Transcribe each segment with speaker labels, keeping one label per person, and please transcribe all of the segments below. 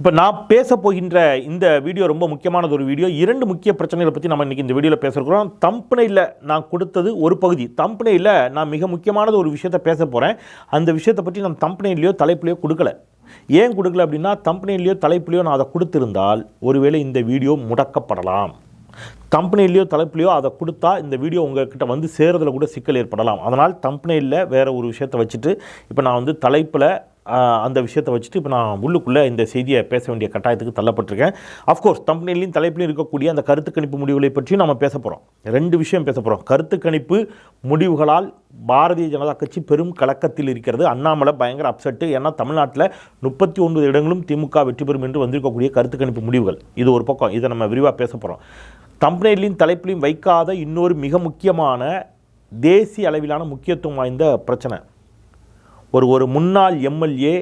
Speaker 1: இப்போ நான் பேச போகின்ற இந்த வீடியோ ரொம்ப முக்கியமானது ஒரு வீடியோ இரண்டு முக்கிய பிரச்சனைகளை பற்றி நம்ம இன்றைக்கி இந்த வீடியோவில் பேசுகிறோம் தம்பனையில் நான் கொடுத்தது ஒரு பகுதி தம்பனையில் நான் மிக முக்கியமானது ஒரு விஷயத்தை பேச போகிறேன் அந்த விஷயத்தை பற்றி நான் தம்பனையிலையோ தலைப்புலையோ கொடுக்கல ஏன் கொடுக்கல அப்படின்னா தம்பனையிலையோ தலைப்புலையோ நான் அதை கொடுத்துருந்தால் ஒருவேளை இந்த வீடியோ முடக்கப்படலாம் கம்பெனிலேயோ தலைப்புலையோ அதை கொடுத்தா இந்த வீடியோ உங்கள்கிட்ட வந்து சேரதில் கூட சிக்கல் ஏற்படலாம் அதனால் தம்பனையில் வேறு ஒரு விஷயத்தை வச்சுட்டு இப்போ நான் வந்து தலைப்பில் அந்த விஷயத்தை வச்சுட்டு இப்போ நான் உள்ளுக்குள்ளே இந்த செய்தியை பேச வேண்டிய கட்டாயத்துக்கு தள்ளப்பட்டிருக்கேன் அஃப்கோர்ஸ் தம்பனிலையும் தலைப்புலையும் இருக்கக்கூடிய அந்த கருத்து கணிப்பு முடிவுகளை பற்றியும் நம்ம பேச போகிறோம் ரெண்டு விஷயம் பேச போகிறோம் கருத்து கணிப்பு முடிவுகளால் பாரதிய ஜனதா கட்சி பெரும் கலக்கத்தில் இருக்கிறது அண்ணாமலை பயங்கர அப்செட்டு ஏன்னா தமிழ்நாட்டில் முப்பத்தி ஒன்பது இடங்களும் திமுக வெற்றி பெறும் என்று வந்திருக்கக்கூடிய கருத்து கணிப்பு முடிவுகள் இது ஒரு பக்கம் இதை நம்ம விரிவாக பேச போகிறோம் தம்பனையிலையும் தலைப்பிலையும் வைக்காத இன்னொரு மிக முக்கியமான தேசிய அளவிலான முக்கியத்துவம் வாய்ந்த பிரச்சனை ஒரு ஒரு முன்னாள் எம்எல்ஏ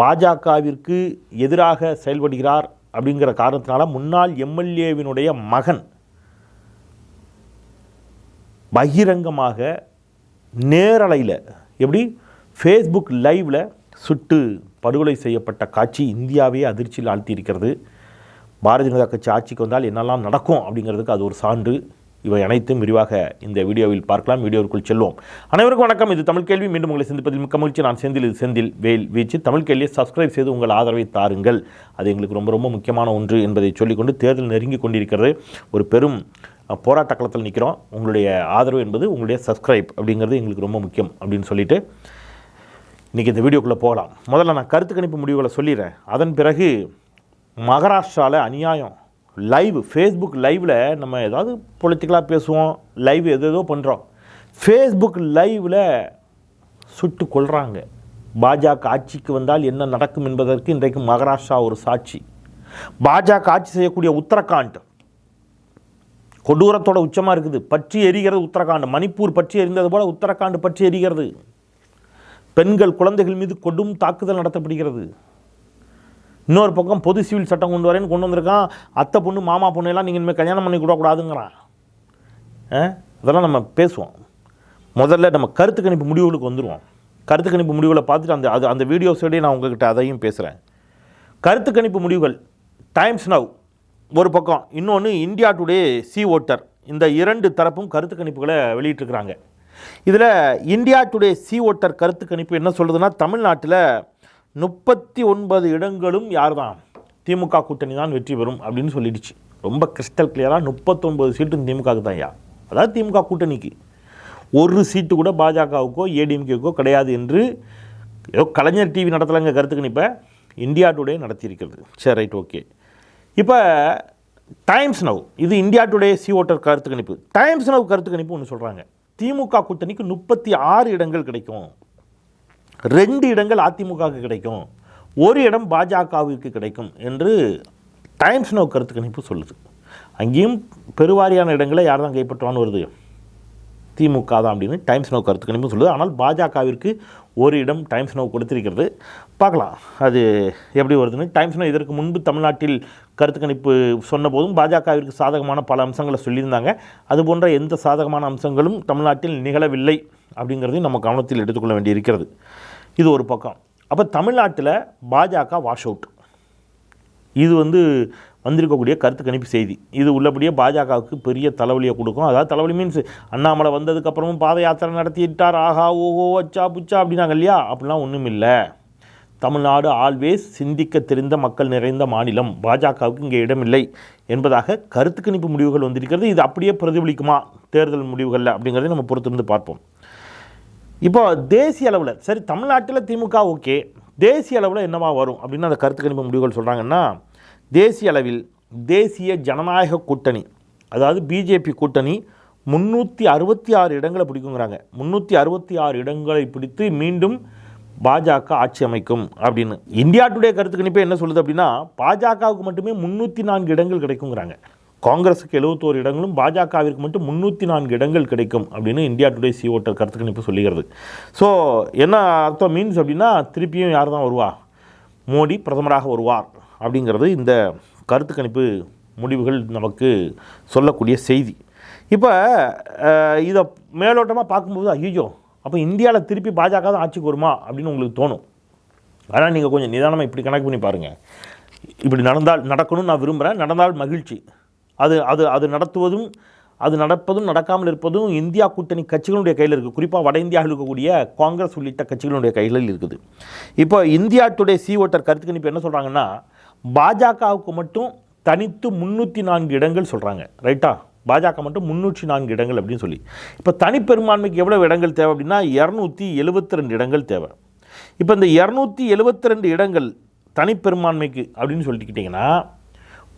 Speaker 1: பாஜகவிற்கு எதிராக செயல்படுகிறார் அப்படிங்கிற காரணத்தினால முன்னாள் எம்எல்ஏவினுடைய மகன் பகிரங்கமாக நேரலையில் எப்படி ஃபேஸ்புக் லைவில் சுட்டு படுகொலை செய்யப்பட்ட காட்சி இந்தியாவே அதிர்ச்சியில் ஆழ்த்தி இருக்கிறது பாரதிய ஜனதா கட்சி ஆட்சிக்கு வந்தால் என்னெல்லாம் நடக்கும் அப்படிங்கிறதுக்கு அது ஒரு சான்று இவை அனைத்தும் விரிவாக இந்த வீடியோவில் பார்க்கலாம் வீடியோவிற்குள் செல்வோம் அனைவருக்கும் வணக்கம் இது தமிழ் கேள்வி மீண்டும் உங்களை சிந்திப்பதில் மிக்க மகிழ்ச்சி நான் செந்தில் இது செந்தில் வேல் வீச்சு தமிழ் கேள்வியை சப்ஸ்கிரைப் செய்து உங்கள் ஆதரவை தாருங்கள் அது எங்களுக்கு ரொம்ப ரொம்ப முக்கியமான ஒன்று என்பதை சொல்லிக்கொண்டு தேர்தல் நெருங்கி கொண்டிருக்கிறது ஒரு பெரும் போராட்ட களத்தில் நிற்கிறோம் உங்களுடைய ஆதரவு என்பது உங்களுடைய சப்ஸ்கிரைப் அப்படிங்கிறது எங்களுக்கு ரொம்ப முக்கியம் அப்படின்னு சொல்லிட்டு இன்றைக்கி இந்த வீடியோக்குள்ளே போகலாம் முதல்ல நான் கருத்து கணிப்பு முடிவுகளை சொல்லிடுறேன் அதன் பிறகு மகாராஷ்டிராவில் அநியாயம் லைவ் ஃபேஸ்புக் லைவில் நம்ம ஏதாவது பொலிட்டிக்கலாக பேசுவோம் லைவ் எது ஏதோ பண்ணுறோம் ஃபேஸ்புக் லைவில் சுட்டு கொள்கிறாங்க பாஜக ஆட்சிக்கு வந்தால் என்ன நடக்கும் என்பதற்கு இன்றைக்கு மகாராஷ்டிரா ஒரு சாட்சி பாஜக ஆட்சி செய்யக்கூடிய உத்தரகாண்ட் கொடூரத்தோட உச்சமாக இருக்குது பற்றி எரிகிறது உத்தரகாண்ட் மணிப்பூர் பற்றி எரிந்தது போல் உத்தரகாண்ட் பற்றி எரிகிறது பெண்கள் குழந்தைகள் மீது கொடும் தாக்குதல் நடத்தப்படுகிறது இன்னொரு பக்கம் பொது சிவில் சட்டம் கொண்டு வரேன்னு கொண்டு வந்திருக்கான் அத்தை பொண்ணு மாமா பொண்ணு எல்லாம் நீங்கள் இனிமேல் கல்யாணம் பண்ணி கூடக்கூடாதுங்கிறான் அதெல்லாம் நம்ம பேசுவோம் முதல்ல நம்ம கருத்து கணிப்பு முடிவுகளுக்கு வந்துடுவோம் கருத்து கணிப்பு முடிவுகளை பார்த்துட்டு அந்த அது அந்த வீடியோஸோடய நான் உங்ககிட்ட அதையும் பேசுகிறேன் கருத்து கணிப்பு முடிவுகள் டைம்ஸ் நவ் ஒரு பக்கம் இன்னொன்று இந்தியா டுடே சி ஓட்டர் இந்த இரண்டு தரப்பும் கருத்து கணிப்புகளை வெளியிட்டிருக்கிறாங்க இதில் இந்தியா டுடே சி ஓட்டர் கருத்து கணிப்பு என்ன சொல்கிறதுனா தமிழ்நாட்டில் முப்பத்தி ஒன்பது இடங்களும் யார் தான் திமுக கூட்டணி தான் வெற்றி பெறும் அப்படின்னு சொல்லிடுச்சு ரொம்ப கிறிஸ்டல் கிளியராக முப்பத்தொன்பது சீட்டும் திமுகவுக்கு தான் ஐயா அதாவது திமுக கூட்டணிக்கு ஒரு சீட்டு கூட பாஜகவுக்கோ ஏடிஎம்கேக்கோ கிடையாது என்று ஏதோ கலைஞர் டிவி நடத்தலைங்க கருத்துக்கு இப்போ இந்தியா டுடே நடத்தியிருக்கிறது சரி ரைட் ஓகே இப்போ டைம்ஸ் நவ் இது இந்தியா டுடே சி ஓட்டர் கருத்து கணிப்பு டைம்ஸ் நவ் கருத்து கணிப்பு ஒன்று சொல்கிறாங்க திமுக கூட்டணிக்கு முப்பத்தி ஆறு இடங்கள் கிடைக்கும் ரெண்டு இடங்கள் அதிமுகவுக்கு கிடைக்கும் ஒரு இடம் பாஜகவிற்கு கிடைக்கும் என்று டைம்ஸ் நோ கருத்து கணிப்பு சொல்லுது அங்கேயும் பெருவாரியான இடங்களை யார் தான் கைப்பற்றுவான்னு வருது திமுக தான் அப்படின்னு டைம்ஸ் நோ கருத்து கணிப்பும் சொல்லுது ஆனால் பாஜகவிற்கு ஒரு இடம் டைம்ஸ் நோ கொடுத்திருக்கிறது பார்க்கலாம் அது எப்படி வருதுன்னு டைம்ஸ் நோ இதற்கு முன்பு தமிழ்நாட்டில் கருத்து கணிப்பு சொன்னபோதும் பாஜகவிற்கு சாதகமான பல அம்சங்களை சொல்லியிருந்தாங்க அது போன்ற எந்த சாதகமான அம்சங்களும் தமிழ்நாட்டில் நிகழவில்லை அப்படிங்கிறதையும் நம்ம கவனத்தில் எடுத்துக்கொள்ள வேண்டி இருக்கிறது இது ஒரு பக்கம் அப்போ தமிழ்நாட்டில் பாஜக வாஷ் அவுட் இது வந்து வந்திருக்கக்கூடிய கருத்து கணிப்பு செய்தி இது உள்ளபடியே பாஜகவுக்கு பெரிய தலைவலியை கொடுக்கும் அதாவது தலைவலி மீன்ஸ் அண்ணாமலை வந்ததுக்கப்புறமும் பாத யாத்திரை நடத்திட்டார் ஆஹா ஓஹோ அச்சா புச்சா அப்படின்னாங்க இல்லையா அப்படிலாம் ஒன்றும் இல்லை தமிழ்நாடு ஆல்வேஸ் சிந்திக்க தெரிந்த மக்கள் நிறைந்த மாநிலம் பாஜகவுக்கு இங்கே இடமில்லை என்பதாக கருத்து கணிப்பு முடிவுகள் வந்திருக்கிறது இது அப்படியே பிரதிபலிக்குமா தேர்தல் முடிவுகளில் அப்படிங்கிறத நம்ம பொறுத்திருந்து பார்ப்போம் இப்போ தேசிய அளவில் சரி தமிழ்நாட்டில் திமுக ஓகே தேசிய அளவில் என்னவா வரும் அப்படின்னு அந்த கருத்து கணிப்பு முடிவுகள் சொல்கிறாங்கன்னா தேசிய அளவில் தேசிய ஜனநாயக கூட்டணி அதாவது பிஜேபி கூட்டணி முந்நூற்றி அறுபத்தி ஆறு இடங்களை பிடிக்குங்கிறாங்க முந்நூற்றி அறுபத்தி ஆறு இடங்களை பிடித்து மீண்டும் பாஜக ஆட்சி அமைக்கும் அப்படின்னு இந்தியா டுடே கருத்து கணிப்பே என்ன சொல்லுது அப்படின்னா பாஜகவுக்கு மட்டுமே முந்நூற்றி நான்கு இடங்கள் கிடைக்குங்கிறாங்க காங்கிரஸுக்கு எழுபத்தோரு இடங்களும் பாஜகவிற்கு மட்டும் முந்நூற்றி நான்கு இடங்கள் கிடைக்கும் அப்படின்னு இந்தியா டுடே சி ஓட்டர் கருத்து கணிப்பு சொல்லுகிறது ஸோ என்ன அர்த்தம் மீன்ஸ் அப்படின்னா திருப்பியும் யார் தான் வருவா மோடி பிரதமராக வருவார் அப்படிங்கிறது இந்த கருத்து கணிப்பு முடிவுகள் நமக்கு சொல்லக்கூடிய செய்தி இப்போ இதை மேலோட்டமாக பார்க்கும்போது ஐயோ அப்போ இந்தியாவில் திருப்பி பாஜக தான் ஆட்சிக்கு வருமா அப்படின்னு உங்களுக்கு தோணும் ஆனால் நீங்கள் கொஞ்சம் நிதானமாக இப்படி கணக்கு பண்ணி பாருங்கள் இப்படி நடந்தால் நடக்கணும்னு நான் விரும்புகிறேன் நடந்தால் மகிழ்ச்சி அது அது அது நடத்துவதும் அது நடப்பதும் நடக்காமல் இருப்பதும் இந்தியா கூட்டணி கட்சிகளுடைய கையில் இருக்குது குறிப்பாக வட இந்தியாவில் இருக்கக்கூடிய காங்கிரஸ் உள்ளிட்ட கட்சிகளுடைய கைகளில் இருக்குது இப்போ இந்தியா டுடே சி ஓட்டர் கருத்து கணிப்பு என்ன சொல்கிறாங்கன்னா பாஜகவுக்கு மட்டும் தனித்து முந்நூற்றி நான்கு இடங்கள் சொல்கிறாங்க ரைட்டா பாஜக மட்டும் முந்நூற்றி நான்கு இடங்கள் அப்படின்னு சொல்லி இப்போ தனிப்பெரும்பான்மைக்கு எவ்வளோ இடங்கள் தேவை அப்படின்னா இரநூத்தி எழுபத்தி ரெண்டு இடங்கள் தேவை இப்போ இந்த இரநூத்தி எழுபத்தி ரெண்டு இடங்கள் தனிப்பெரும்பான்மைக்கு அப்படின்னு சொல்லிக்கிட்டிங்கன்னா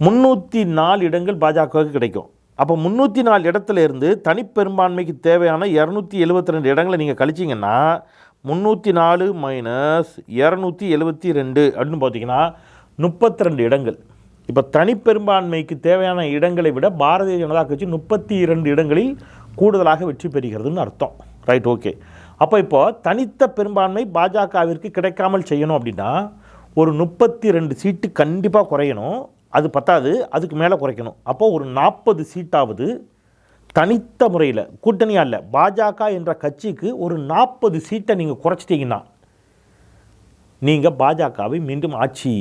Speaker 1: முந்நூற்றி நாலு இடங்கள் பாஜகவுக்கு கிடைக்கும் அப்போ முந்நூற்றி நாலு இடத்துல இருந்து தனிப்பெரும்பான்மைக்கு தேவையான இரநூத்தி எழுபத்தி ரெண்டு இடங்களை நீங்கள் கழிச்சிங்கன்னா முந்நூற்றி நாலு மைனஸ் இரநூத்தி எழுபத்தி ரெண்டு அப்படின்னு பார்த்தீங்கன்னா முப்பத்தி ரெண்டு இடங்கள் இப்போ தனிப்பெரும்பான்மைக்கு தேவையான இடங்களை விட பாரதிய ஜனதா கட்சி முப்பத்தி இரண்டு இடங்களில் கூடுதலாக வெற்றி பெறுகிறதுன்னு அர்த்தம் ரைட் ஓகே அப்போ இப்போது தனித்த பெரும்பான்மை பாஜகவிற்கு கிடைக்காமல் செய்யணும் அப்படின்னா ஒரு முப்பத்தி ரெண்டு சீட்டு கண்டிப்பாக குறையணும் அது பத்தாது அதுக்கு மேலே குறைக்கணும் அப்போது ஒரு நாற்பது சீட்டாவது தனித்த முறையில் கூட்டணியாக இல்லை பாஜக என்ற கட்சிக்கு ஒரு நாற்பது சீட்டை நீங்கள் குறைச்சிட்டிங்கன்னா நீங்கள் பாஜகவை மீண்டும் ஆட்சி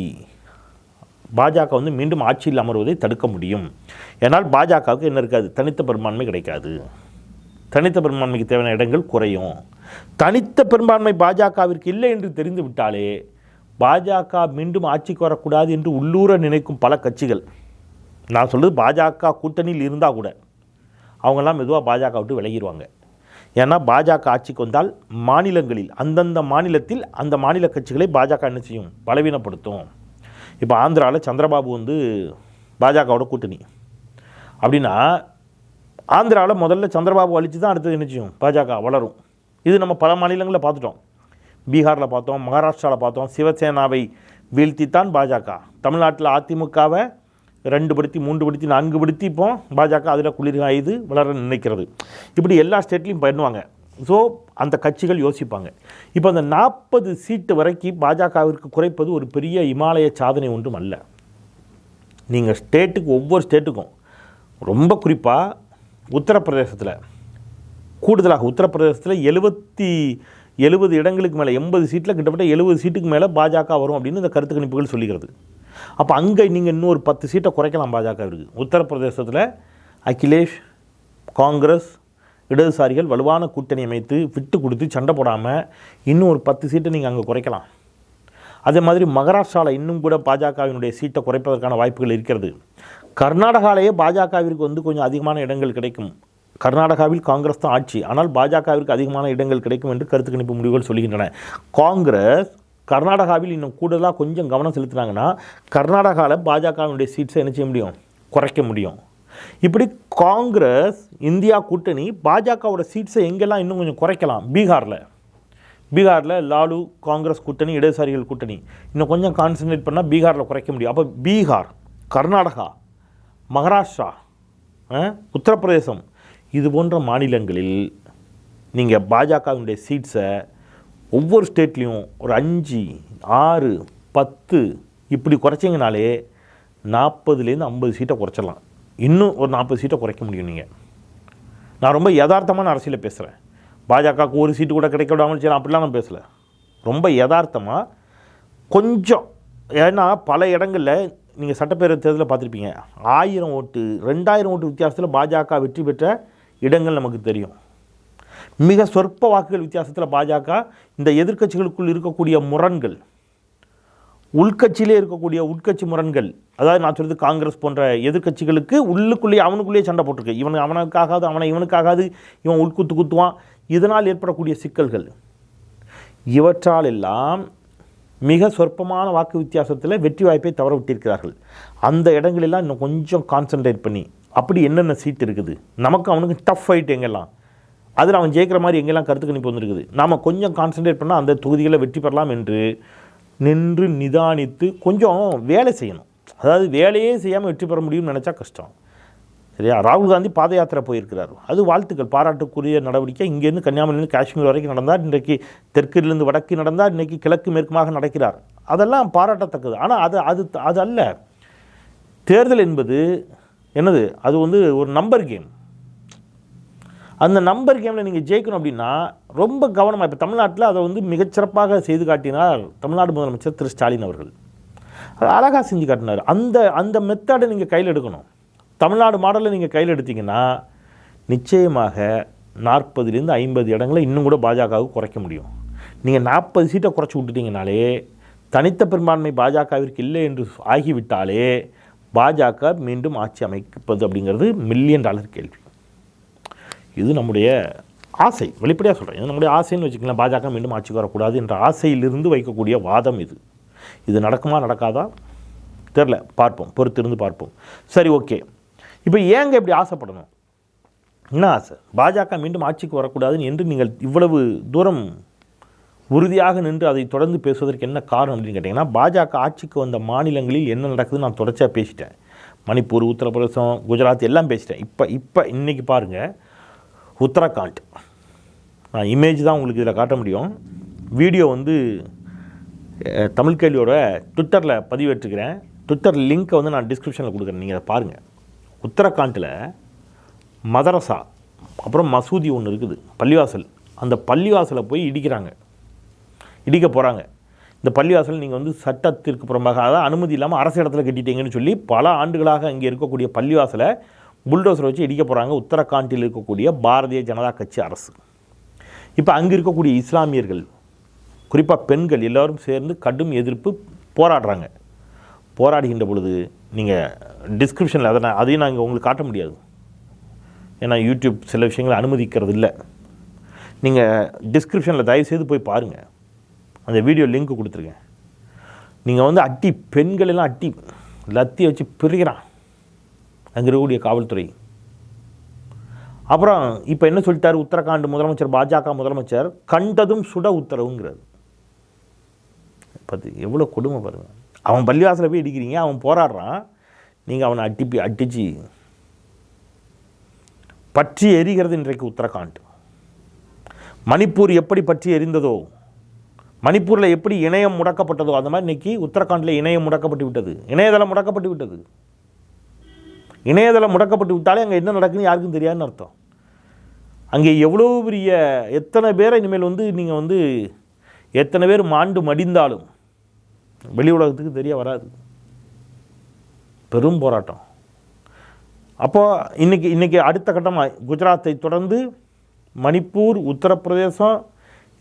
Speaker 1: பாஜக வந்து மீண்டும் ஆட்சியில் அமர்வதை தடுக்க முடியும் ஏன்னால் பாஜகவுக்கு என்ன இருக்காது தனித்த பெரும்பான்மை கிடைக்காது தனித்த பெரும்பான்மைக்கு தேவையான இடங்கள் குறையும் தனித்த பெரும்பான்மை பாஜகவிற்கு இல்லை என்று தெரிந்து விட்டாலே பாஜக மீண்டும் ஆட்சிக்கு வரக்கூடாது என்று உள்ளூர நினைக்கும் பல கட்சிகள் நான் சொல்கிறது பாஜக கூட்டணியில் இருந்தால் கூட அவங்கெல்லாம் மெதுவாக பாஜக விட்டு விலகிடுவாங்க ஏன்னா பாஜக ஆட்சிக்கு வந்தால் மாநிலங்களில் அந்தந்த மாநிலத்தில் அந்த மாநில கட்சிகளை பாஜக என்ன செய்யும் பலவீனப்படுத்தும் இப்போ ஆந்திராவில் சந்திரபாபு வந்து பாஜகவோட கூட்டணி அப்படின்னா ஆந்திராவில் முதல்ல சந்திரபாபு அழித்து தான் அடுத்தது என்ன செய்யும் பாஜக வளரும் இது நம்ம பல மாநிலங்களில் பார்த்துட்டோம் பீகாரில் பார்த்தோம் மகாராஷ்டிராவில் பார்த்தோம் சிவசேனாவை வீழ்த்தித்தான் பாஜக தமிழ்நாட்டில் அதிமுகவை ரெண்டு படுத்தி மூன்று படுத்தி நான்கு படுத்தி இப்போ பாஜக அதில் குளிர்காயுது வளர நினைக்கிறது இப்படி எல்லா ஸ்டேட்லேயும் பண்ணுவாங்க ஸோ அந்த கட்சிகள் யோசிப்பாங்க இப்போ அந்த நாற்பது சீட்டு வரைக்கும் பாஜகவிற்கு குறைப்பது ஒரு பெரிய இமாலய சாதனை ஒன்றும் அல்ல நீங்கள் ஸ்டேட்டுக்கு ஒவ்வொரு ஸ்டேட்டுக்கும் ரொம்ப குறிப்பாக உத்தரப்பிரதேசத்தில் கூடுதலாக உத்தரப்பிரதேசத்தில் எழுபத்தி எழுபது இடங்களுக்கு மேலே எண்பது சீட்டில் கிட்டத்தட்ட எழுபது சீட்டுக்கு மேலே பாஜக வரும் அப்படின்னு இந்த கருத்து கணிப்புகள் சொல்லிக்கிறது அப்போ அங்கே நீங்கள் இன்னும் ஒரு பத்து சீட்டை குறைக்கலாம் பாஜகவிற்கு உத்தரப்பிரதேசத்தில் அகிலேஷ் காங்கிரஸ் இடதுசாரிகள் வலுவான கூட்டணி அமைத்து விட்டு கொடுத்து சண்டை போடாமல் இன்னும் ஒரு பத்து சீட்டை நீங்கள் அங்கே குறைக்கலாம் அதே மாதிரி மகாராஷ்டிராவில் இன்னும் கூட பாஜகவினுடைய சீட்டை குறைப்பதற்கான வாய்ப்புகள் இருக்கிறது கர்நாடகாலேயே பாஜகவிற்கு வந்து கொஞ்சம் அதிகமான இடங்கள் கிடைக்கும் கர்நாடகாவில் காங்கிரஸ் தான் ஆட்சி ஆனால் பாஜகவிற்கு அதிகமான இடங்கள் கிடைக்கும் என்று கருத்து கணிப்பு முடிவுகள் சொல்கின்றன காங்கிரஸ் கர்நாடகாவில் இன்னும் கூடுதலாக கொஞ்சம் கவனம் செலுத்தினாங்கன்னா கர்நாடகாவில் பாஜகவினுடைய சீட்ஸை என்ன செய்ய முடியும் குறைக்க முடியும் இப்படி காங்கிரஸ் இந்தியா கூட்டணி பாஜகவோட சீட்ஸை எங்கெல்லாம் இன்னும் கொஞ்சம் குறைக்கலாம் பீகாரில் பீகாரில் லாலு காங்கிரஸ் கூட்டணி இடதுசாரிகள் கூட்டணி இன்னும் கொஞ்சம் கான்சன்ட்ரேட் பண்ணால் பீகாரில் குறைக்க முடியும் அப்போ பீகார் கர்நாடகா மகாராஷ்டிரா உத்தரப்பிரதேசம் இது போன்ற மாநிலங்களில் நீங்கள் பாஜகவினுடைய சீட்ஸை ஒவ்வொரு ஸ்டேட்லேயும் ஒரு அஞ்சு ஆறு பத்து இப்படி குறைச்சிங்கனாலே நாற்பதுலேருந்து ஐம்பது சீட்டை குறைச்சிடலாம் இன்னும் ஒரு நாற்பது சீட்டை குறைக்க முடியும் நீங்கள் நான் ரொம்ப யதார்த்தமான அரசியலை பேசுகிறேன் பாஜகவுக்கு ஒரு சீட்டு கூட கிடைக்க விடாமல் சரி அப்படிலாம் நான் பேசலை ரொம்ப யதார்த்தமாக கொஞ்சம் ஏன்னா பல இடங்களில் நீங்கள் சட்டப்பேரவை தேர்தலில் பார்த்துருப்பீங்க ஆயிரம் ஓட்டு ரெண்டாயிரம் ஓட்டு வித்தியாசத்தில் பாஜக வெற்றி பெற்ற இடங்கள் நமக்கு தெரியும் மிக சொற்ப வாக்குகள் வித்தியாசத்தில் பாஜக இந்த எதிர்க்கட்சிகளுக்குள் இருக்கக்கூடிய முரண்கள் உள்கட்சியிலே இருக்கக்கூடிய உட்கட்சி முரண்கள் அதாவது நான் சொல்கிறது காங்கிரஸ் போன்ற எதிர்கட்சிகளுக்கு உள்ளுக்குள்ளேயே அவனுக்குள்ளேயே சண்டை போட்டிருக்கு இவன் அவனுக்காகாது அவனை இவனுக்காகாது இவன் உள்குத்து குத்துவான் இதனால் ஏற்படக்கூடிய சிக்கல்கள் இவற்றால் எல்லாம் மிக சொற்பமான வாக்கு வித்தியாசத்தில் வெற்றி வாய்ப்பை தவற விட்டிருக்கிறார்கள் அந்த இடங்களெல்லாம் இன்னும் கொஞ்சம் கான்சன்ட்ரேட் பண்ணி அப்படி என்னென்ன சீட் இருக்குது நமக்கு அவனுக்கு டஃப் ஃபைட் எங்கெல்லாம் அதில் அவன் ஜெயிக்கிற மாதிரி எங்கெல்லாம் கருத்துக்கு கணிப்பு வந்துருக்குது நாம் கொஞ்சம் கான்சன்ட்ரேட் பண்ணால் அந்த தொகுதிகளை வெற்றி பெறலாம் என்று நின்று நிதானித்து கொஞ்சம் வேலை செய்யணும் அதாவது வேலையே செய்யாமல் வெற்றி பெற முடியும்னு நினச்சா கஷ்டம் சரியா ராகுல் காந்தி பாத யாத்திரை போயிருக்கிறார் அது வாழ்த்துக்கள் பாராட்டுக்குரிய நடவடிக்கை இங்கேருந்து கன்னியாகுமரியிலேருந்து காஷ்மீர் வரைக்கும் நடந்தார் இன்றைக்கு தெற்கிலிருந்து வடக்கு நடந்தார் இன்றைக்கி கிழக்கு மேற்குமாக நடக்கிறார் அதெல்லாம் பாராட்டத்தக்கது ஆனால் அது அது அது அல்ல தேர்தல் என்பது என்னது அது வந்து ஒரு நம்பர் கேம் அந்த நம்பர் கேமில் நீங்கள் ஜெயிக்கணும் அப்படின்னா ரொம்ப கவனமாக இப்போ தமிழ்நாட்டில் அதை வந்து மிகச்சிறப்பாக செய்து காட்டினார் தமிழ்நாடு முதலமைச்சர் திரு ஸ்டாலின் அவர்கள் அது அழகாக செஞ்சு காட்டினார் அந்த அந்த மெத்தடை நீங்கள் கையில் எடுக்கணும் தமிழ்நாடு மாடலில் நீங்கள் கையில் எடுத்திங்கன்னா நிச்சயமாக நாற்பதுலேருந்து ஐம்பது இடங்களை இன்னும் கூட பாஜகவுக்கு குறைக்க முடியும் நீங்கள் நாற்பது சீட்டை குறைச்சி விட்டுட்டிங்கனாலே தனித்த பெரும்பான்மை பாஜகவிற்கு இல்லை என்று ஆகிவிட்டாலே பாஜக மீண்டும் ஆட்சி அமைப்பது அப்படிங்கிறது மில்லியன் டாலர் கேள்வி இது நம்முடைய ஆசை வெளிப்படையாக சொல்கிறேன் இது நம்முடைய ஆசைன்னு வச்சுக்கலாம் பாஜக மீண்டும் ஆட்சிக்கு வரக்கூடாது என்ற ஆசையிலிருந்து வைக்கக்கூடிய வாதம் இது இது நடக்குமா நடக்காதா தெரில பார்ப்போம் பொறுத்திருந்து பார்ப்போம் சரி ஓகே இப்போ ஏங்க இப்படி ஆசைப்படணும் என்ன ஆசை பாஜக மீண்டும் ஆட்சிக்கு வரக்கூடாதுன்னு என்று நீங்கள் இவ்வளவு தூரம் உறுதியாக நின்று அதை தொடர்ந்து பேசுவதற்கு என்ன காரணம் அப்படின்னு கேட்டிங்கன்னா பாஜக ஆட்சிக்கு வந்த மாநிலங்களில் என்ன நடக்குதுன்னு நான் தொடர்ச்சியாக பேசிட்டேன் மணிப்பூர் உத்தரப்பிரதேசம் குஜராத் எல்லாம் பேசிட்டேன் இப்போ இப்போ இன்றைக்கி பாருங்கள் உத்தரகாண்ட் நான் இமேஜ் தான் உங்களுக்கு இதில் காட்ட முடியும் வீடியோ வந்து தமிழ் கேள்வியோட ட்விட்டரில் பதிவேற்றுக்கிறேன் ட்விட்டர் லிங்க்கை வந்து நான் டிஸ்கிரிப்ஷனில் கொடுக்குறேன் நீங்கள் அதை பாருங்கள் உத்தரகாண்டில் மதரசா அப்புறம் மசூதி ஒன்று இருக்குது பள்ளிவாசல் அந்த பள்ளிவாசலை போய் இடிக்கிறாங்க இடிக்க போகிறாங்க இந்த பள்ளிவாசல் நீங்கள் வந்து சட்டத்திற்கு புறம்பாக அதாவது அனுமதி இல்லாமல் அரசு இடத்துல கட்டிட்டீங்கன்னு சொல்லி பல ஆண்டுகளாக இங்கே இருக்கக்கூடிய பள்ளிவாசலை புல்டோசரை வச்சு இடிக்க போகிறாங்க உத்தரகாண்டில் இருக்கக்கூடிய பாரதிய ஜனதா கட்சி அரசு இப்போ அங்கே இருக்கக்கூடிய இஸ்லாமியர்கள் குறிப்பாக பெண்கள் எல்லோரும் சேர்ந்து கடும் எதிர்ப்பு போராடுறாங்க போராடுகின்ற பொழுது நீங்கள் டிஸ்கிரிப்ஷனில் அதை நான் அதையும் நாங்கள் உங்களுக்கு காட்ட முடியாது ஏன்னா யூடியூப் சில விஷயங்களை அனுமதிக்கிறது இல்லை நீங்கள் டிஸ்கிரிப்ஷனில் தயவுசெய்து போய் பாருங்கள் அந்த வீடியோ லிங்க் கொடுத்துருக்கேன் நீங்கள் வந்து அட்டி பெண்களெல்லாம் அட்டி லத்தியை வச்சு பிரிகிறான் அங்கே இருக்கக்கூடிய காவல்துறை அப்புறம் இப்போ என்ன சொல்லிட்டார் உத்தரகாண்ட் முதலமைச்சர் பாஜக முதலமைச்சர் கண்டதும் சுட உத்தரவுங்கிறது பார்த்து எவ்வளோ கொடுமை பாருங்கள் அவன் பள்ளிவாசலில் போய் இடிக்கிறீங்க அவன் போராடுறான் நீங்கள் அவனை அட்டிப்பி அட்டிச்சு பற்றி எரிகிறது இன்றைக்கு உத்தரகாண்ட் மணிப்பூர் எப்படி பற்றி எரிந்ததோ மணிப்பூரில் எப்படி இணையம் முடக்கப்பட்டதோ அந்த மாதிரி இன்றைக்கி உத்தரகாண்டில் இணையம் முடக்கப்பட்டு விட்டது இணையதளம் முடக்கப்பட்டு விட்டது இணையதளம் முடக்கப்பட்டு விட்டாலே அங்கே என்ன நடக்குதுன்னு யாருக்கும் தெரியாதுன்னு அர்த்தம் அங்கே எவ்வளோ பெரிய எத்தனை பேரை இனிமேல் வந்து நீங்கள் வந்து எத்தனை பேர் மாண்டு மடிந்தாலும் வெளி உலகத்துக்கு தெரிய வராது பெரும் போராட்டம் அப்போது இன்றைக்கி இன்றைக்கி அடுத்த கட்டமாக குஜராத்தை தொடர்ந்து மணிப்பூர் உத்தரப்பிரதேசம்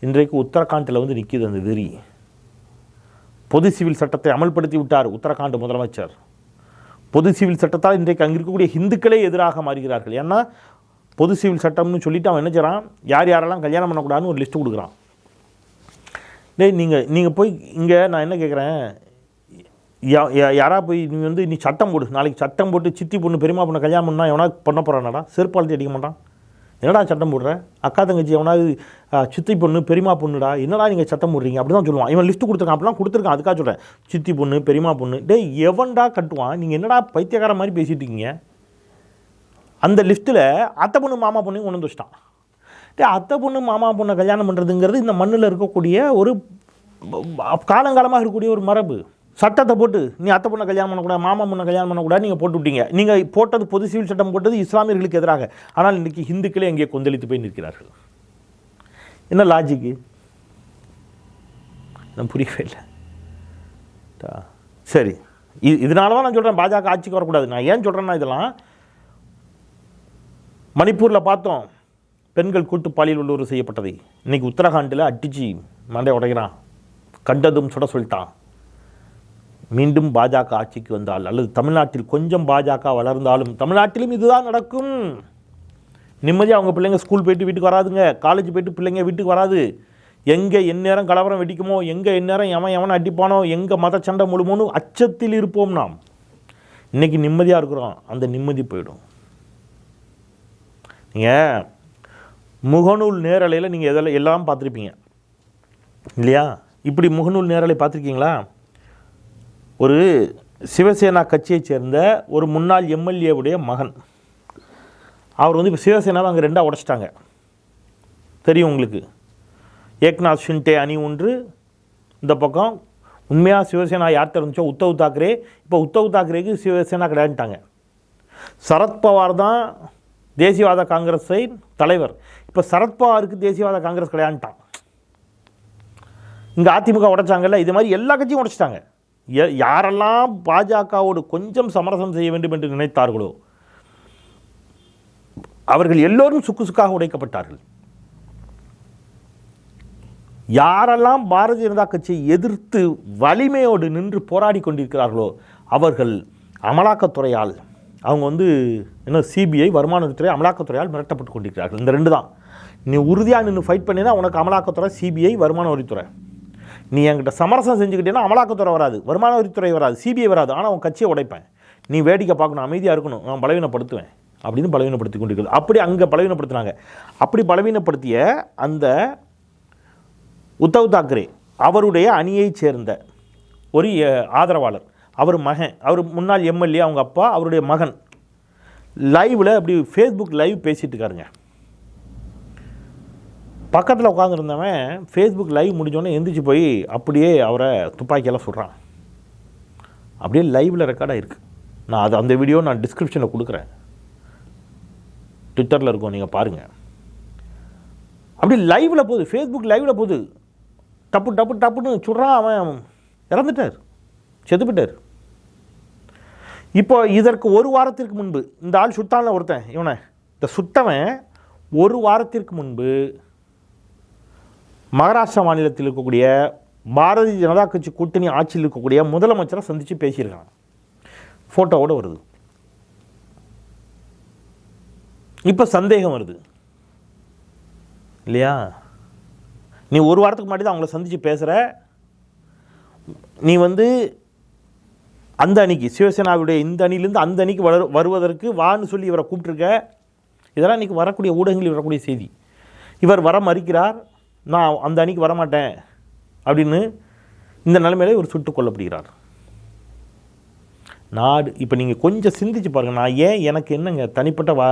Speaker 1: இன்றைக்கு உத்தரகாண்டில் வந்து நிற்கிது அந்த வெறி பொது சிவில் சட்டத்தை அமல்படுத்தி விட்டார் உத்தரகாண்ட் முதலமைச்சர் பொது சிவில் சட்டத்தால் இன்றைக்கு அங்கே இருக்கக்கூடிய ஹிந்துக்களே எதிராக மாறுகிறார்கள் ஏன்னா பொது சிவில் சட்டம்னு சொல்லிவிட்டு அவன் என்ன செய்கிறான் யார் யாரெல்லாம் கல்யாணம் பண்ணக்கூடாதுன்னு ஒரு லிஸ்ட்டு கொடுக்குறான் டேய் நீங்கள் நீங்கள் போய் இங்கே நான் என்ன கேட்குறேன் யாராக போய் நீ வந்து நீ சட்டம் போடு நாளைக்கு சட்டம் போட்டு சித்தி பொண்ணு பெரியமா பொண்ணு கல்யாணம் பண்ணால் எவனா பண்ண போகிறானாடா செருப்பாளத்தி அடிக்க மாட்டான் என்னடா சட்டம் போடுற அக்கா தங்கச்சி எவனாவது சித்தி பொண்ணு பெரியமா பொண்ணுடா என்னடா நீங்கள் சட்டம் போடுறீங்க அப்படி தான் சொல்லுவான் இவன் லிஸ்ட்டு கொடுத்துருக்கான் அப்படிலாம் கொடுத்துருக்கான் அதுக்காக சொல்கிறேன் சித்தி பொண்ணு பெரியமா பொண்ணு டே எவன்டா கட்டுவான் நீங்கள் என்னடா பைத்தியக்கார மாதிரி பேசிகிட்டு இருக்கீங்க அந்த லிஸ்ட்டில் அத்தை பொண்ணு மாமா பொண்ணையும் கொண்டு வந்து வச்சிட்டான் டே அத்தை பொண்ணு மாமா பொண்ணை கல்யாணம் பண்ணுறதுங்கிறது இந்த மண்ணில் இருக்கக்கூடிய ஒரு காலங்காலமாக இருக்கக்கூடிய ஒரு மரபு சட்டத்தை போட்டு நீ அத்தை பொண்ணை கல்யாணம் பண்ணக்கூடாது மாமா பொண்ணை கல்யாணம் பண்ணக்கூடாது நீங்கள் போட்டு விட்டீங்க நீங்கள் போட்டது பொது சிவில் சட்டம் போட்டது இஸ்லாமியர்களுக்கு எதிராக ஆனால் இன்றைக்கி ஹிந்துக்களே அங்கே கொந்தளித்து போய் நிற்கிறார்கள் என்ன லாஜிக்கு நான் புரியவே இல்லை சரி இது இதனால தான் நான் சொல்கிறேன் பாஜக ஆட்சிக்கு வரக்கூடாது நான் ஏன் சொல்கிறேன்னா இதெல்லாம் மணிப்பூரில் பார்த்தோம் பெண்கள் கூட்டு பாலியல் உள்ளூர் செய்யப்பட்டதை இன்றைக்கி உத்தரகாண்டில் அட்டிச்சு மண்டை உடைகிறான் கண்டதும் சுட சொல்லிட்டான் மீண்டும் பாஜக ஆட்சிக்கு வந்தால் அல்லது தமிழ்நாட்டில் கொஞ்சம் பாஜக வளர்ந்தாலும் தமிழ்நாட்டிலும் இதுதான் நடக்கும் நிம்மதியாக அவங்க பிள்ளைங்க ஸ்கூல் போயிட்டு வீட்டுக்கு வராதுங்க காலேஜ் போயிட்டு பிள்ளைங்க வீட்டுக்கு வராது எங்கே எந்நேரம் கலவரம் வெடிக்குமோ எங்கே எந்நேரம் எவன் எவன் அடிப்பானோ எங்கே மத சண்டை முழுமோன்னு அச்சத்தில் இருப்போம் நாம் இன்றைக்கி நிம்மதியாக இருக்கிறோம் அந்த நிம்மதி போயிடும் நீங்கள் முகநூல் நேரலையில் நீங்கள் எதெல்லாம் எல்லாம் பார்த்துருப்பீங்க இல்லையா இப்படி முகநூல் நேரலை பார்த்துருக்கீங்களா ஒரு சிவசேனா கட்சியைச் சேர்ந்த ஒரு முன்னாள் எம்எல்ஏவுடைய மகன் அவர் வந்து இப்போ சிவசேனாவை அங்கே ரெண்டாக உடச்சிட்டாங்க தெரியும் உங்களுக்கு ஏக்நாத் ஷிண்டே அணி ஒன்று இந்த பக்கம் உண்மையாக சிவசேனா யார் இருந்துச்சோ உத்தவ் தாக்கரே இப்போ உத்தவ் தாக்கரேக்கு சிவசேனா கிடையாண்டாங்க சரத்பவார் தான் தேசியவாத காங்கிரஸை தலைவர் இப்போ சரத்பவாருக்கு தேசியவாத காங்கிரஸ் கிடையாண்டான் இங்கே அதிமுக உடைச்சாங்கல்ல இது மாதிரி எல்லா கட்சியும் உடைச்சிட்டாங்க யாரெல்லாம் பாஜகவோடு கொஞ்சம் சமரசம் செய்ய வேண்டும் என்று நினைத்தார்களோ அவர்கள் எல்லோரும் சுக்கு சுக்காக உடைக்கப்பட்டார்கள் யாரெல்லாம் பாரதிய ஜனதா கட்சியை எதிர்த்து வலிமையோடு நின்று போராடி கொண்டிருக்கிறார்களோ அவர்கள் அமலாக்கத்துறையால் அவங்க வந்து என்ன சிபிஐ வருமானத்துறை அமலாக்கத்துறையால் மிரட்டப்பட்டு கொண்டிருக்கிறார்கள் இந்த ரெண்டு தான் நீ உறுதியாக நின்று ஃபைட் பண்ணினா உனக்கு அமலாக்கத்துறை சிபிஐ வருமான வரித்துறை நீ என்கிட்ட சமரசம் செஞ்சுக்கிட்டேன்னா அமலாக்கத்துறை வராது வருமான வரித்துறை வராது சிபிஐ வராது ஆனால் உன் கட்சியை உடைப்பேன் நீ வேடிக்கை பார்க்கணும் அமைதியாக இருக்கணும் நான் பலவீனப்படுத்துவேன் அப்படின்னு பலவீனப்படுத்தி கொண்டிருக்கிறது அப்படி அங்கே பலவீனப்படுத்தினாங்க அப்படி பலவீனப்படுத்திய அந்த உத்தவ் தாக்கரே அவருடைய அணியைச் சேர்ந்த ஒரு ஆதரவாளர் அவர் மகன் அவர் முன்னாள் எம்எல்ஏ அவங்க அப்பா அவருடைய மகன் லைவில் அப்படி ஃபேஸ்புக் லைவ் பேசிகிட்டு இருக்காருங்க பக்கத்தில் உட்காந்துருந்தவன் ஃபேஸ்புக் லைவ் முடிஞ்சோடனே எந்திரிச்சு போய் அப்படியே அவரை துப்பாக்கியெல்லாம் சுடுறான் அப்படியே லைவில் ரெக்கார்டாக இருக்குது நான் அது அந்த வீடியோ நான் டிஸ்கிரிப்ஷனில் கொடுக்குறேன் ட்விட்டரில் இருக்கும் நீங்கள் பாருங்கள் அப்படி லைவில் போகுது ஃபேஸ்புக் லைவில் போகுது டப்பு டப்பு டப்புன்னு சுடுறான் அவன் இறந்துட்டார் செத்துப்பிட்டார் இப்போ இதற்கு ஒரு வாரத்திற்கு முன்பு இந்த ஆள் சுத்தான ஒருத்தன் இவனை இந்த சுத்தவன் ஒரு வாரத்திற்கு முன்பு மகாராஷ்டிரா மாநிலத்தில் இருக்கக்கூடிய பாரதிய ஜனதா கட்சி கூட்டணி ஆட்சியில் இருக்கக்கூடிய முதலமைச்சரை சந்தித்து பேசியிருக்காங்க ஃபோட்டோவோடு வருது இப்போ சந்தேகம் வருது இல்லையா நீ ஒரு வாரத்துக்கு முன்னாடி தான் அவங்கள சந்தித்து பேசுகிற நீ வந்து அந்த அணிக்கு சிவசேனாவுடைய இந்த அணிலேருந்து அந்த அணிக்கு வளர் வருவதற்கு வான்னு சொல்லி இவரை கூப்பிட்டுருக்க இதெல்லாம் இன்றைக்கி வரக்கூடிய ஊடகங்களில் வரக்கூடிய செய்தி இவர் வர மறுக்கிறார் நான் அந்த அணிக்கு வரமாட்டேன் அப்படின்னு இந்த நிலைமையில இவர் சுட்டு கொல்லப்படுகிறார் நாடு இப்போ நீங்கள் கொஞ்சம் சிந்திச்சு பாருங்கள் நான் ஏன் எனக்கு என்னங்க தனிப்பட்ட வா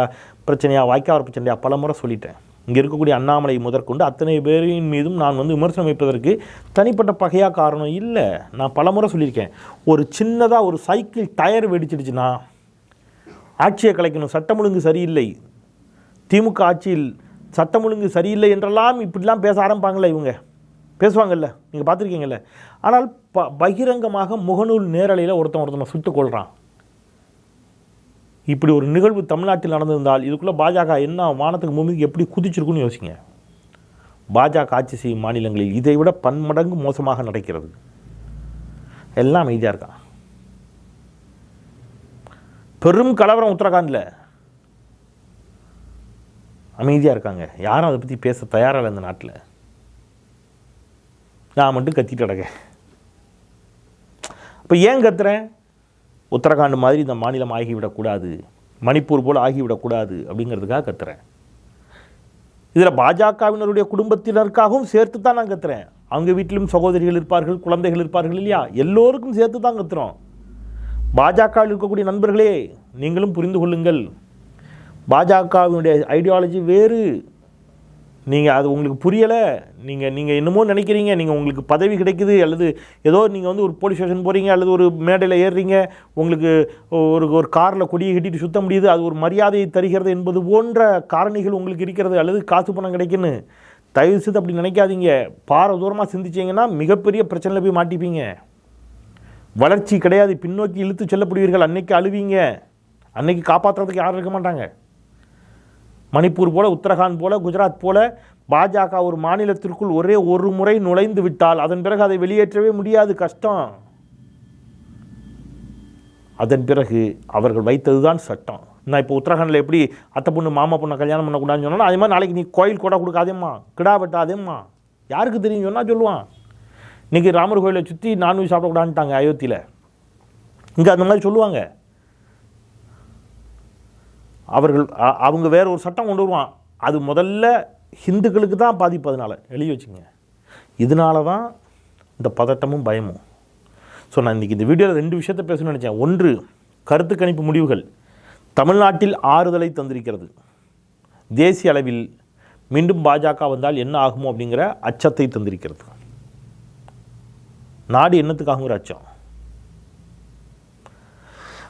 Speaker 1: பிரச்சனையாக வாய்க்கால் பிரச்சனையாக பல முறை சொல்லிட்டேன் இங்கே இருக்கக்கூடிய அண்ணாமலை முதற்கொண்டு அத்தனை பேரின் மீதும் நான் வந்து விமர்சனம் வைப்பதற்கு தனிப்பட்ட பகையாக காரணம் இல்லை நான் பல முறை சொல்லியிருக்கேன் ஒரு சின்னதாக ஒரு சைக்கிள் டயர் வெடிச்சிடுச்சுன்னா ஆட்சியை கலைக்கணும் சட்டம் ஒழுங்கு சரியில்லை திமுக ஆட்சியில் சட்டம் ஒழுங்கு சரியில்லை என்றெல்லாம் இப்படிலாம் பேச ஆரம்பிப்பாங்களே இவங்க பேசுவாங்கல்ல நீங்கள் பார்த்துருக்கீங்கல்ல ஆனால் ப பகிரங்கமாக முகநூல் நேரலையில் ஒருத்தன் ஒருத்தனை சுட்டு கொள்கிறான் இப்படி ஒரு நிகழ்வு தமிழ்நாட்டில் நடந்திருந்தால் இதுக்குள்ளே பாஜக என்ன வானத்துக்கு முந்தி எப்படி குதிச்சிருக்குன்னு யோசிங்க பாஜக ஆட்சி செய்யும் மாநிலங்களில் இதை விட பன்மடங்கு மோசமாக நடக்கிறது எல்லாம் அமைதியாக இருக்கான் பெரும் கலவரம் உத்தரகாண்டில் அமைதியாக இருக்காங்க யாரும் அதை பற்றி பேச தயாராக இல்லை இந்த நாட்டில் நான் மட்டும் கத்திட்டு கிடக்கேன் அப்போ ஏன் கத்துறேன் உத்தரகாண்ட் மாதிரி இந்த மாநிலம் ஆகிவிடக்கூடாது மணிப்பூர் போல் ஆகிவிடக்கூடாது அப்படிங்கிறதுக்காக கத்துறேன் இதில் பாஜகவினருடைய குடும்பத்தினருக்காகவும் சேர்த்து தான் நான் கத்துறேன் அவங்க வீட்டிலும் சகோதரிகள் இருப்பார்கள் குழந்தைகள் இருப்பார்கள் இல்லையா எல்லோருக்கும் சேர்த்து தான் கத்துறோம் பாஜகவில் இருக்கக்கூடிய நண்பர்களே நீங்களும் புரிந்து கொள்ளுங்கள் பாஜகவினுடைய ஐடியாலஜி வேறு நீங்கள் அது உங்களுக்கு புரியலை நீங்கள் நீங்கள் என்னமோ நினைக்கிறீங்க நீங்கள் உங்களுக்கு பதவி கிடைக்குது அல்லது ஏதோ நீங்கள் வந்து ஒரு போலீஸ் ஸ்டேஷன் போகிறீங்க அல்லது ஒரு மேடையில் ஏறுறீங்க உங்களுக்கு ஒரு ஒரு காரில் கொடியை கட்டிட்டு சுத்த முடியுது அது ஒரு மரியாதையை தருகிறது என்பது போன்ற காரணிகள் உங்களுக்கு இருக்கிறது அல்லது காசு பணம் கிடைக்குன்னு தயவு செய்து அப்படி நினைக்காதீங்க பார தூரமாக சிந்திச்சிங்கன்னா மிகப்பெரிய பிரச்சனையில் போய் மாட்டிப்பீங்க வளர்ச்சி கிடையாது பின்னோக்கி இழுத்து செல்லப்படுவீர்கள் அன்னைக்கு அழுவீங்க அன்னைக்கு காப்பாற்றுறதுக்கு யாரும் இருக்க மாட்டாங்க மணிப்பூர் போல உத்தரகாண்ட் போல குஜராத் போல பாஜக ஒரு மாநிலத்திற்குள் ஒரே ஒரு முறை நுழைந்து விட்டால் அதன் பிறகு அதை வெளியேற்றவே முடியாது கஷ்டம் அதன் பிறகு அவர்கள் வைத்ததுதான் சட்டம் நான் இப்போ உத்தரகாண்டில் எப்படி அத்தை பொண்ணு மாமா பொண்ணை கல்யாணம் பண்ணக்கூடாதுன்னு சொன்னால் அதே மாதிரி நாளைக்கு நீ கோயில் கூட கொடுக்காதேம்மா கிடா வெட்டாதேம்மா யாருக்கு தெரியும் சொன்னால் சொல்லுவான் இன்றைக்கி ராமர் கோயிலை சுற்றி நான்வெஜ் சாப்பிடக்கூடாதுட்டாங்க அயோத்தியில் இங்கே அந்த மாதிரி சொல்லுவாங்க அவர்கள் அவங்க வேறு ஒரு சட்டம் கொண்டு வருவான் அது முதல்ல ஹிந்துக்களுக்கு தான் பாதிப்பு அதனால் எழுதி வச்சுங்க இதனால தான் இந்த பதட்டமும் பயமும் ஸோ நான் இன்றைக்கி இந்த வீடியோவில் ரெண்டு விஷயத்தை பேசணும்னு நினச்சேன் ஒன்று கருத்து கணிப்பு முடிவுகள் தமிழ்நாட்டில் ஆறுதலை தந்திருக்கிறது தேசிய அளவில் மீண்டும் பாஜக வந்தால் என்ன ஆகுமோ அப்படிங்கிற அச்சத்தை தந்திருக்கிறது நாடு என்னத்துக்காகுங்கிற அச்சம்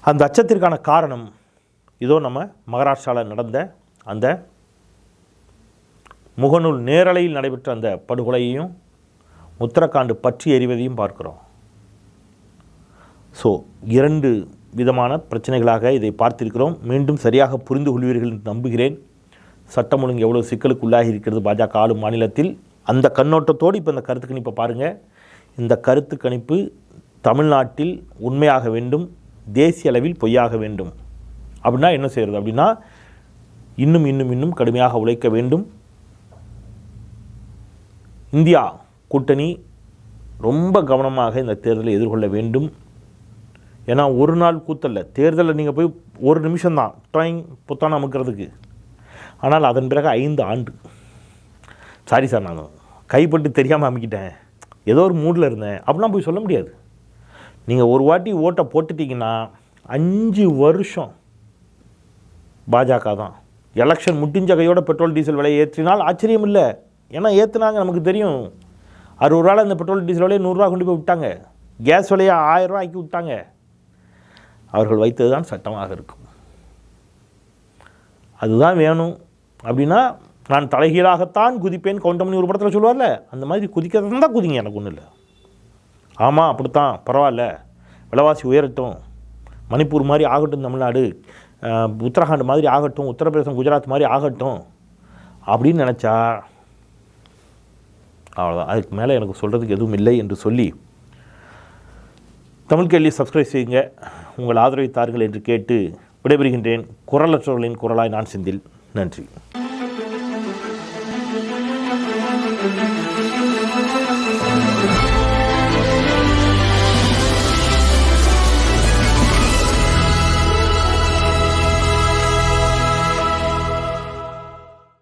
Speaker 1: அந்த அச்சத்திற்கான காரணம் இதோ நம்ம மகாராஷ்டிராவில் நடந்த அந்த முகநூல் நேரலையில் நடைபெற்ற அந்த படுகொலையையும் உத்தரகாண்டு பற்றி எறிவதையும் பார்க்குறோம் ஸோ இரண்டு விதமான பிரச்சனைகளாக இதை பார்த்திருக்கிறோம் மீண்டும் சரியாக புரிந்து கொள்வீர்கள் என்று நம்புகிறேன் சட்டம் ஒழுங்கு எவ்வளோ சிக்கலுக்கு உள்ளாகி இருக்கிறது பாஜக ஆளும் மாநிலத்தில் அந்த கண்ணோட்டத்தோடு இப்போ இந்த கருத்து கணிப்பை பாருங்கள் இந்த கருத்து கணிப்பு தமிழ்நாட்டில் உண்மையாக வேண்டும் தேசிய அளவில் பொய்யாக வேண்டும் அப்படின்னா என்ன செய்கிறது அப்படின்னா இன்னும் இன்னும் இன்னும் கடுமையாக உழைக்க வேண்டும் இந்தியா கூட்டணி ரொம்ப கவனமாக இந்த தேர்தலை எதிர்கொள்ள வேண்டும் ஏன்னா ஒரு நாள் கூத்தல்ல தேர்தலில் நீங்கள் போய் ஒரு நிமிஷம் தான் ட்ராயிங் புத்தான அமுக்கிறதுக்கு ஆனால் அதன் பிறகு ஐந்து ஆண்டு சாரி சார் நான் கைப்பட்டு தெரியாமல் அமைக்கிட்டேன் ஏதோ ஒரு மூடில் இருந்தேன் அப்படிலாம் போய் சொல்ல முடியாது நீங்கள் ஒரு வாட்டி ஓட்டை போட்டுட்டிங்கன்னா அஞ்சு வருஷம் பாஜக தான் எலெக்ஷன் முட்டிஞ்ச கையோட பெட்ரோல் டீசல் விலையை ஏற்றினால் ஆச்சரியம் இல்லை ஏன்னா ஏற்றுனாங்க நமக்கு தெரியும் அறுபது ரூபாவில் இந்த பெட்ரோல் டீசல் விலையை நூறுரூவா கொண்டு போய் விட்டாங்க கேஸ் விலையை ஆயிரரூவா ஆக்கி விட்டாங்க அவர்கள் வைத்தது தான் சட்டமாக இருக்கும் அதுதான் வேணும் அப்படின்னா நான் தலைகீழாகத்தான் குதிப்பேன் கவுண்டமணி ஒரு படத்தில் சொல்லுவார்ல அந்த மாதிரி குதிக்கிறது தான் குதிங்க எனக்கு ஒன்றும் இல்லை ஆமாம் அப்படித்தான் பரவாயில்ல விலைவாசி உயரட்டும் மணிப்பூர் மாதிரி ஆகட்டும் தமிழ்நாடு உத்தரகாண்ட் மாதிரி ஆகட்டும் உத்தரப்பிரதேசம் குஜராத் மாதிரி ஆகட்டும் அப்படின்னு நினச்சா அவ்வளோதான் அதுக்கு மேலே எனக்கு சொல்கிறதுக்கு எதுவும் இல்லை என்று சொல்லி தமிழ் கேள்வி சப்ஸ்கிரைப் செய்யுங்க உங்கள் ஆதரவித்தார்கள் என்று கேட்டு விடைபெறுகின்றேன் குரலற்றவர்களின் குரலாய் நான் சிந்தில் நன்றி